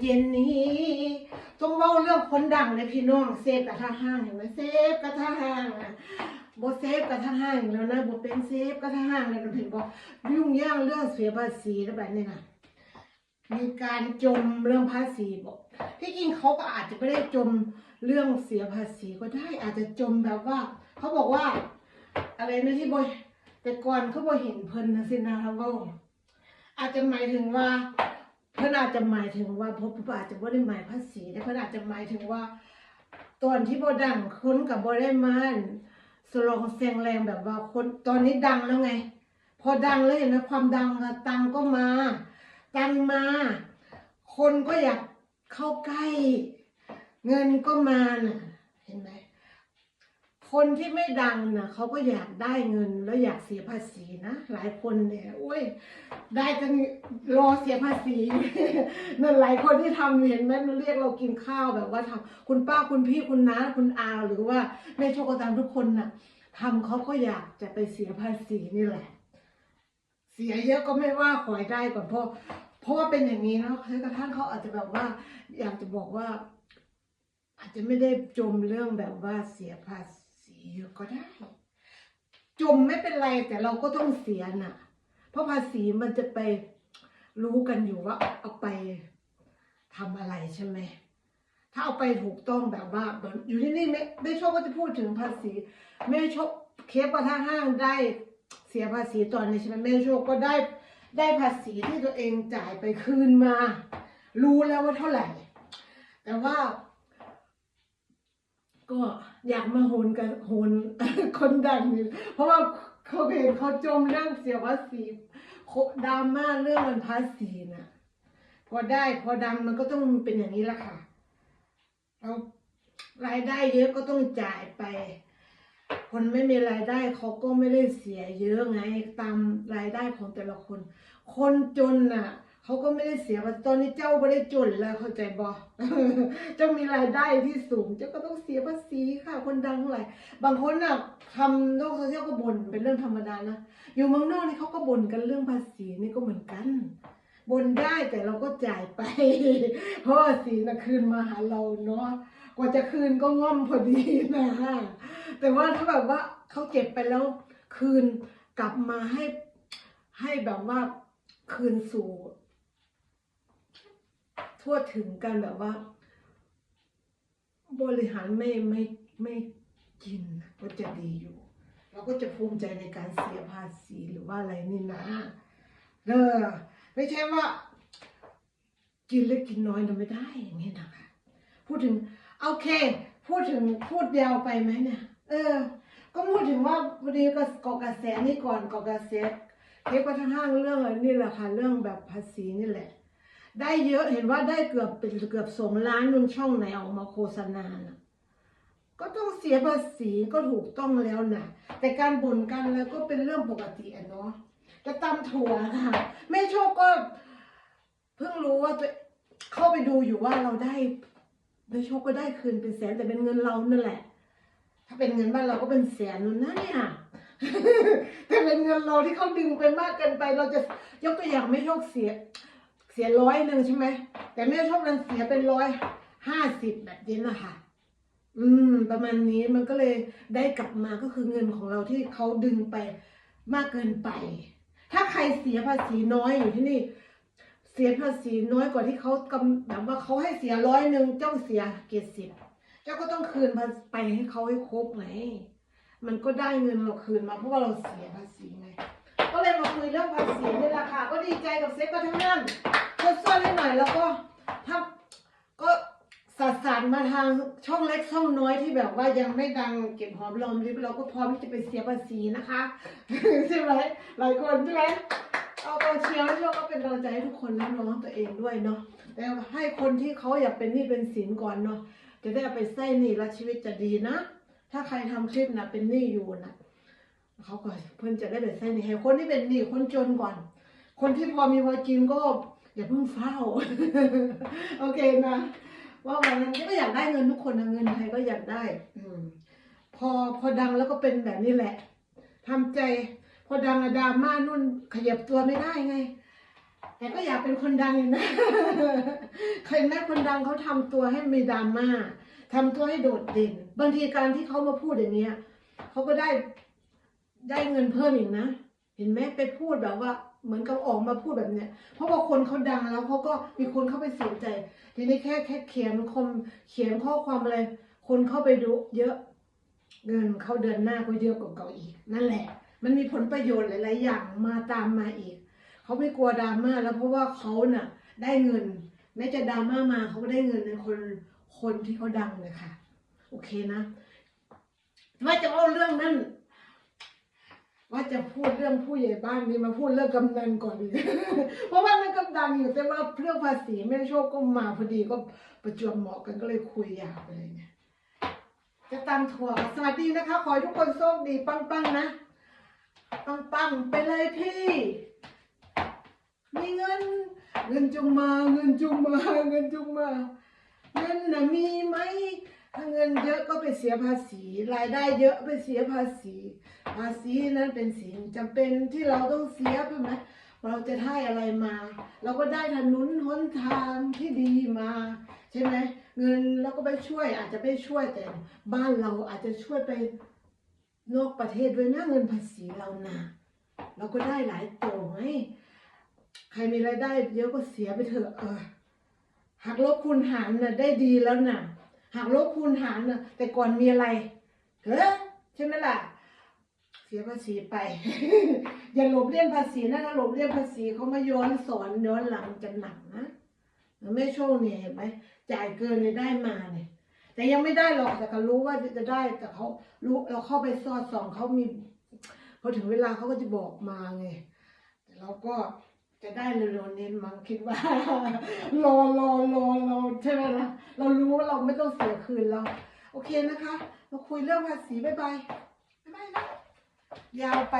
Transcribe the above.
เย็นนี้ต้องเว้าเรื่องคนดังเลยพี่น้องเซฟกระทะห้างเห็นไหมเซฟกระทะห้างอะบเซฟกระทะห้างแล้วนะบเป็นเซฟกระทะห้างแล้วนะเห็นบอกยุ่งยากเรื่องเสียภาษีแล้วแบบนี้นะมีการจมเรื่องภาษีบอกที่จริงเขาก็อาจจะไม่ได้จมเรื่องเสียภาษีก็ได้อาจจะจมแบบว่าเขาบอกว่า อะไรนะที่บอยแต่ก่อนเขาบอยเห็นเพิ่นนะสินะครับว่าอาจจะหมายถึงว่า พิ่นอาจจะหมายถึงว่าเพระอาจจะบ่ได้หมายภาษีแต่พิ่นอาจจะหมายถึงว่า ตอนที่บ่ดังคนกับบ่ได้มันสลองเสียงแรงแบบว่าคนตอนนี้ดังแล้วไง พอดังแล้วเห็นไหมความดังอะตังก็มา ตังมา คนก็อยากเข้าใกล้ เงินก็มาน่ะ เห็นไหม คนที่ไม่ดังนะเขาก็อยากได้เงินแล้วอยากเสียภาษีนะหลายคนเนี่ยโอ้ยได้กันรอเสียภาษีนั่นหลายคนที่ทำเห็นไหมมันเรียกเรากินข้าวแบบว่าทำคุณป้าคุณพี่คุณน้าคุณอาหรือว่าแม่โชคตามทุกคนน่ะทำเขาก็อยากจะไปเสียภาษีนี่แหละ เสียเยอะก็ไม่ว่าขอให้ได้ก่อนเพราะเพราะว่าเป็นอย่างนี้เนาะกระทั่งเขาอาจจะแบบว่า อยากจะบอกว่า อาจจะไม่ได้จมเรื่องแบบว่าเสียภาษี เยอะก็ได้ จมไม่เป็นไรแต่เราก็ต้องเสียน่ะ เพราะภาษีมันจะไปรู้กันอยู่ว่าเอาไปทำอะไรใช่ไหมถ้าเอาไปถูกต้องแบบว่าเหมือนอยู่ที่นี่ไม่ไม่ชอบก็จะพูดถึงภาษี ไม่ชอบเคปว่าถ้าห้างได้เสียภาษีตอนนี้ใช่ไหมไม่ชอบก็ได้ได้ภาษีที่ตัวเองจ่ายไปคืนมา รู้แล้วว่าเท่าไหร่ แต่ว่า อยากมาโหนกันโหนคนดังอยู่เพราะว่าเขาเห็นเขาจมเรื่องเสียภาษีดราม่าเรื่องมันภาษีนะพอได้พอดังมันก็ต้องเป็นอย่างนี้ละค่ะเรารายได้เยอะก็ต้องจ่ายไป คนไม่มีรายได้เขาก็ไม่ได้เสียเยอะไงตามรายได้ของแต่ละคน คนจนน่ะ เขาก็ไม่ได้เสียว่าตอนนี้เจ้าไม่ได้จนแล้วเข้าใจบ่เจ้ามีรายได้ที่สูง เจ้าก็ต้องเสียภาษีค่ะ คนดังเท่าไรบางคนน่ะทำโลกโซเชียลก็บ่นเป็นเรื่องธรรมดานะอยู่เมืองนอกนี่เขาก็บ่นกันเรื่องภาษีนี่ก็เหมือนกันบ่นได้แต่เราก็จ่ายไปเพราะภาษีนะคืนมาหาเราเนาะกว่าจะคืนก็ง่อมพอดีนะแต่ว่าถ้าแบบว่าเขาเก็บไปแล้วคืนกลับมาให้ให้แบบว่าคืนสู่ ทั่วถึงกันแบบว่า บริหารไม่ไม่ไม่กินก็จะดีอยู่ เราก็จะภูมิใจในการเสียภาษีหรือว่าอะไรนี่นะเออไม่ใช่ว่า กินเล็กกินน้อยเราไม่ได้อย่างนี้นะคะพูดถึงโอเค พูดถึงพูดยาวไปไหมเนี่ย เออ ก็พูดถึงว่าพอดีก็เกาะกระแสนี่ก่อนเกาะกระแสเทปกระทั่งเรื่องนี่แหละค่ะเรื่องแบบภาษีนี่แหละ ได้เยอะเห็นว่าได้เกือบเป็นเกือบสองล้านนุ่นช่องไหนออกมาโฆษณาน่ะก็ต้องเสียภาษีก็ถูกต้องแล้วนะแต่การบ่นกันแล้วก็เป็นเรื่องปกติอะเนาะจะตำถั่วค่ะแม่โชคก็เพิ่งรู้ว่าตัวเข้าไปดูอยู่ว่าเราได้แม่โชคก็ได้คืนเป็นแสนแต่เป็นเงินเรานั่นแหละ ถ้าเป็นเงินบ้านเราก็เป็นแสนนู่นนะเนี่ยแต่เป็นเงินเราที่เขาดึงไปมากเกินไป เราจะยกตัวอย่างแม่โชคเสีย เสียร้อยหนึ่งใช่ไหมแต่แม่โชคนั้นเสียเป็นร้อยห้าสิบแบบนี้นะคะอืม ประมาณนี้มันก็เลยได้กลับมาก็คือเงินของเราที่เขาดึงไปมากเกินไป ถ้าใครเสียภาษีน้อยอยู่ที่นี่ เสียภาษีน้อยกว่าที่เขากำแบบว่าเขาให้เสียร้อยหนึ่งเจ้าเสียเจ็ดสิบเจ้าก็ต้องคืนไปให้เขาให้ครบไงมันก็ได้เงินเราคืนมาเพราะว่าเราเสียภาษีไง ก็เลยมาคุยเรื่องภาษีนี่แหละค่ะ ก็ดีใจกับเซ็กก็ทั้งนั้นก็ซ่อนให้หน่อยแล้วก็ถ้าก็สัดสารมาทางช่องเล็กช่องน้อยที่แบบว่ายังไม่ดังเก็บหอมรอมริบเราก็พร้อมที่จะไปเสียภาษีนะคะ ใช่ไหมหลายคนใช่ไหมเอากองเชียร์ให้เราก็เป็นกำลังใจให้ทุกคนและน้องตัวเองด้วยเนาะแต่ให้คนที่เขาอยากเป็นหนี้เป็นสินก่อนเนาะจะได้เอาไปใส่หนี้แล้วชีวิตจะดีนะ ถ้าใครทำคลิปนะเป็นหนี้อยู่นะ เขาก็เพิ่นจะได้แบบใส่หนี่ให้คนที่เป็นหนี้คนจนก่อน คนที่พอมีพอกินก็อย่าเพิ่งเฝ้า โอเคนะว่าวันนั้นก็อยากได้เงินทุกคนนะเงินใครก็อยากได้ อืม พอพอดังแล้วก็เป็นแบบนี้แหละทำใจ พอดังอะดราม่านุ่นขยับตัวไม่ได้ไง แต่ก็อยากเป็นคนดังอยู่นะเคยแม่คนดังเขาทำตัวให้ม่ดราม่าทำตัวให้โดดเด่น บางทีการที่เขามาพูดอย่างเนี้ยเขาก็ได้ ได้เงินเพิ่มอีกนะ เห็นไหมไปพูดแบบว่าเหมือนกับออกมาพูดแบบเนี้ย เพราะว่าคนเขาดังแล้วเขาก็มีคนเข้าไปสนใจ ทีนี้แค่แค่เขียนคมเขียนข้อความอะไร คนเข้าไปดูเยอะ เงินเขาเดือนหน้าก็เยอะกว่าเก่าอีก นั่นแหละ มันมีผลประโยชน์หลาย ๆ อย่างมาตามมาอีก เขาไม่กลัวดราม่าแล้วเพราะว่าเขาน่ะ ได้เงินแม้จะดราม่ามาเขาก็ได้เงินในคนคนที่เขาดังเลยค่ะ โอเคนะ ว่าจะเอาเรื่องนั้น ว่าจะพูดเรื่องผู้ใหญ่บ้านนี่มาพูดเรื่องกำนันก่อนดีเพราะว่ามันก็ดังอยู่แต่ว่าเรื่องภาษีแม่โชคก็มาพอดีก็ประจวบเหมาะกันก็เลยคุยยาวไปเลยเนี่ยจะตามทัวสวัสดีนะคะ ขอให้ทุกคนโชคดีปังๆนะปังๆไปเลยพี่ มีเงิน เงินจงมา เงินจงมา เงินจงมา เงินนะมีไหม ถ้าเงินเยอะก็ไปเสียภาษี รายได้เยอะไปเสียภาษี ภาษีนั้นเป็นสิ่งจำเป็นที่เราต้องเสียใช่ไหมเราจะได้อะไรมา เราก็ได้ถนนหนทางที่ดีมา ใช่ไหมเงินเราก็ไปช่วยอาจจะไม่ช่วยแต่ บ้านเราอาจจะช่วยไปนอกประเทศด้วยนะเงินภาษีเรานะเราก็ได้หลายตัวไงใครมีรายได้เยอะก็เสียไปเถอะเออหักลบคูณหารน่ะได้ดีแล้วน่ะ หักลบคูณหารเน่ะแต่ก่อนมีอะไรเฮ้ใช่ไหมล่ะ เสียภาษีไป อย่าหลบเลี่ยงภาษีนะถ้าหลบเลี่ยงภาษีเขามาย้อนสอนย้อนหลังจะหนักนะไม่โชคเนี่ยเห็นไหมจ่ายเกินเลยได้มาเนี่ยแต่ยังไม่ได้หรอกแต่ก็รู้ว่าจะได้แต่เขารู้เราเข้าไปสอดส่องเขามีพอถึงเวลาเขาก็จะบอกมาไงแต่เราก็ จะได้เร็วๆนี้มั้งคิดว่ารอรอรอรอใช่ไหมล่ะเรารู้ว่าเราไม่ต้องเสียคืนเรา โอเคนะคะ เราคุยเรื่องภาษีบ๊ายบายบ๊ายบายนะยาวไป